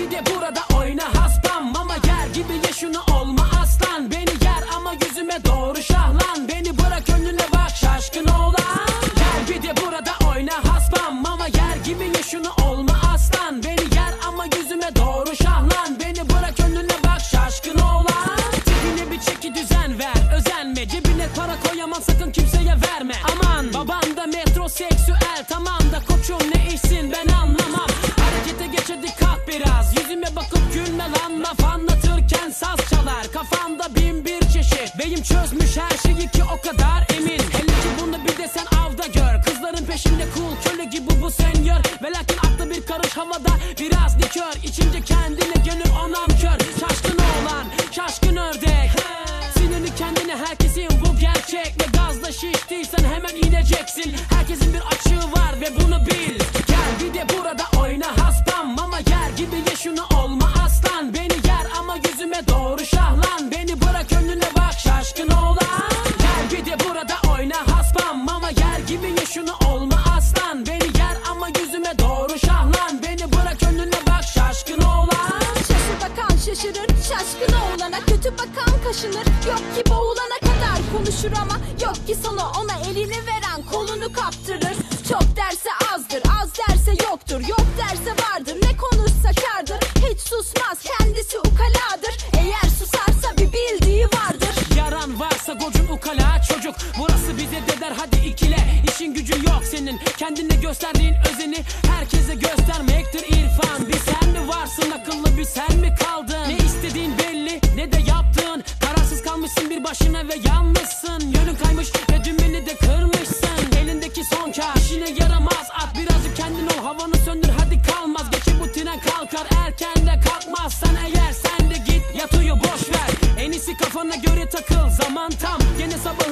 Bir de burada oyna haspam Mama yer gibi ye şunu olma aslan. Beni yer ama yüzüme doğru şahlan. Beni bırak önüne bak şaşkın oğlan. Gel bir de burada oyna haspam Mama yer gibi ye şunu olma aslan. Beni yer ama yüzüme doğru şahlan. Beni bırak önüne bak şaşkın oğlan. Cebine bir çeki düzen ver özenme. Cebine para koyamam sakın kimseye verme. Aman babanda metro seksüel. Tamam da koçum ne işsin ben anlamam. Harekete geç hadi kalk biraz. Yüzüme bakıp gülme lan. Laf anlatırken saz çalar. Kafamda bin bir çeşit. Beyim çözmüş her şeyi ki o kadar emin. Hele ki bunu bir de sen avda gör. Kızların peşinde cool köle gibi bu senyor Ve lakin aklı bir karış havada Biraz likör. İçince kendine gönül onam kör. Şaşkın oğlan şaşkın ördek. Sinirli kendine herkesin bu gerçek. Ve gazla şiştiysen hemen ineceksin. Herkesin Kötü bakan kaşınır. Yok ki boğulana kadar konuşur ama Yok ki sonu ona elini veren kolunu kaptırır. Çok derse azdır az derse yoktur. Yok derse vardır ne konuşsa kardır. Hiç susmaz kendisi ukaladır. Eğer susarsa bir bildiği vardır. Yaran varsa gocun ukala çocuk. Burası bize deder hadi ikile. İşin gücü yok senin. Kendine gösterdiğin özeni Herkese göstermektir irfan. Bir sen mi varsın akıllı bir sen mi kaldın yaramasın Yönün kaymış rejimini de kırmışsın. Elindeki son kar işine yaramaz. At birazcık kendin ol havanı söndür hadi kalmaz. Geçi bu tren kalkar erken de kalkmazsan Eğer sen de git yat uyu boş ver. En iyisi kafana göre takıl zaman tam. Gene sabah